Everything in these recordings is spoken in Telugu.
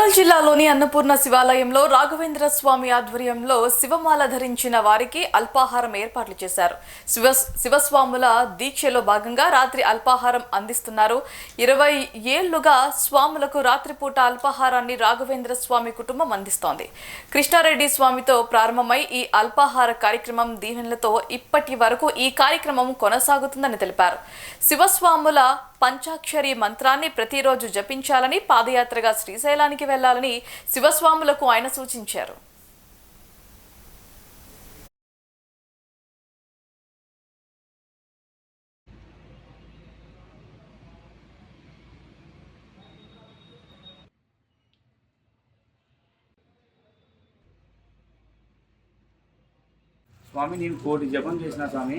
కర్నూలు జిల్లాలోని అన్నపూర్ణ శివాలయంలో రాఘవేంద్ర స్వామి ఆధ్వర్యంలో శివమాల ధరించిన వారికి అల్పాహారం ఏర్పాట్లు చేశారు. శివ శివస్వాముల దీక్షలో భాగంగా రాత్రి అల్పాహారం అందిస్తున్నారు. ఇరవై ఏళ్ళుగా స్వాములకు రాత్రిపూట అల్పాహారాన్ని రాఘవేంద్ర స్వామి కుటుంబం అందిస్తోంది. కృష్ణారెడ్డి స్వామితో ప్రారంభమై ఈ అల్పాహార కార్యక్రమం దీవెనలతో ఇప్పటి వరకు ఈ కార్యక్రమం కొనసాగుతుందని తెలిపారు. శివస్వాముల పంచాక్షరి మంత్రాన్ని ప్రతిరోజు జపించాలని పాదయాత్రగా శ్రీశైలానికి వెళ్ళాలని శివస్వాములకు ఆయన సూచించారు. స్వామి నేను కోటి జపం చేసిన స్వామి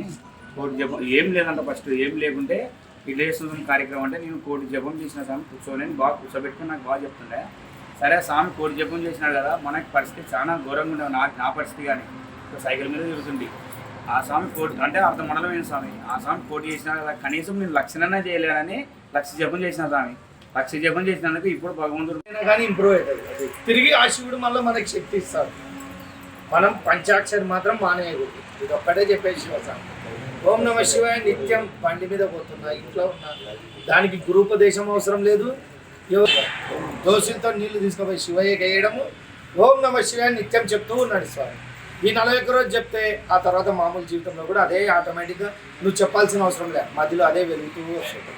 కోటి జపం ఏం లేదంట ఫస్ట్ ఏం లేకుంటే ఇట్లా కార్యక్రమం అంటే నేను కోటి జపం చేసిన స్వామి కూర్చోలేని బాగా కూర్చోబెట్టుకుని నాకు బాగా చెప్తుండే. సరే స్వామి కోటి జపం చేసినాడు కదా మనకి పరిస్థితి చాలా ఘోరంగా ఉండేది నా నా పరిస్థితి కానీ. ఇప్పుడు సైకిల్ మీద తిరుగుతుంది ఆ స్వామి కోటి అంటే అర్థం మండలమైన స్వామి? ఆ స్వామి కోటి చేసినా కదా కనీసం నేను లక్షణనే చేయలేనని లక్ష జపం చేసిన స్వామి. లక్ష జపం చేసినందుకు ఇప్పుడు భగవంతుడు కానీ ఇంప్రూవ్ అవుతుంది తిరిగి ఆ శివుడు మళ్ళీ మనకి శక్తి ఇస్తాడు. మనం పంచాక్షరి మాత్రం మానేయకూడదు. ఇది ఒక్కటే చెప్పేసి స్వామి. ఓం నమ శివాయ నిత్యం బండి మీద పోతున్నా ఇంట్లో ఉన్నా. దానికి గురుపదేశం అవసరం లేదు. దోషులతో నీళ్ళు తీసుకుపోయి శివయ్యకి వేయడము ఓం నమ శివాయ నిత్యం చెప్తూ ఉన్నాడు స్వామి. ఈ నలభై ఒక్క రోజు చెప్తే ఆ తర్వాత మామూలు జీవితంలో కూడా అదే ఆటోమేటిక్గా నువ్వు చెప్పాల్సిన అవసరం లేదు మధ్యలో అదే వెలుగుతూ వస్తుంది.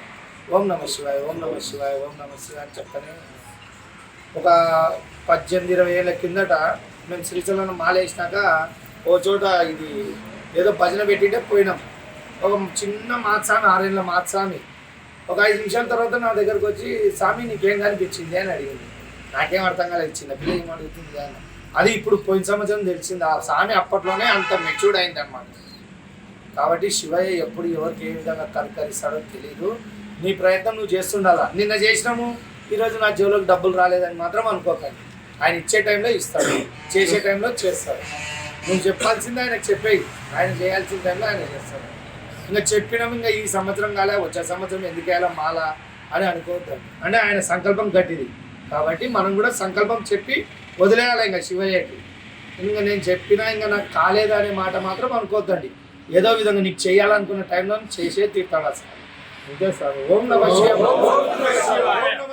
ఓం నమ శివాయ ఓం నమ శివాయ ఓం నమ శివాయ అని చెప్తానే ఒక పద్దెనిమిది ఇరవై ఏళ్ళ కిందట మేము శ్రీశైలం మాలేసినాక ఓ చోట ఇది ఏదో భజన పెట్టింటే పోయినాం. ఒక చిన్న మాత్సామి ఆరేళ్ళ మాత్సామి. ఒక ఐదు నిమిషాల తర్వాత నా దగ్గరకు వచ్చి స్వామి నీకేం కనిపించింది? అని అడిగింది. నాకేం అర్థం కాలేదు చిన్న పిల్ల ఏం అడుగుతుంది? అని. అది ఇప్పుడు పోయిన సంవత్సరం తెలిసింది. ఆ స్వామి అప్పట్లోనే అంత మెచ్యూర్డ్ అయింది అనమాట కాబట్టి శివయ్య ఎప్పుడు ఎవరికి ఏ విధంగా కరకరిస్తాడో తెలియదు నీ ప్రయత్నం నువ్వు చేస్తుండాలా? నిన్న చేసినాము. ఈరోజు నా జేబులోకి డబ్బులు రాలేదని మాత్రం అనుకోకండి. ఆయన ఇచ్చే టైంలో ఇస్తాడు. చేసే టైంలో చేస్తాడు. నువ్వు చెప్పాల్సింది ఆయనకు చెప్పేయి. ఆయన చేయాల్సిన టైంలో ఆయన చేస్తాడు. ఇంకా చెప్పినాం ఇంకా ఈ సంవత్సరం కాలే వచ్చే సంవత్సరం ఎందుకు వేయాలా మాల అని అనుకోవద్దు అంటే ఆయన సంకల్పం గట్టిది. కాబట్టి మనం కూడా సంకల్పం చెప్పి వదిలేయాలి ఇంకా శివయ్యకి. ఇంకా నేను చెప్పినా ఇంకా నాకు కాలేదు అనే మాట మాత్రం అనుకోవద్దండి ఏదో విధంగా నీకు చేయాలనుకున్న టైంలో చేసే తీర్థాలు అసలు. అంతే సార్. ఓం నమ శివ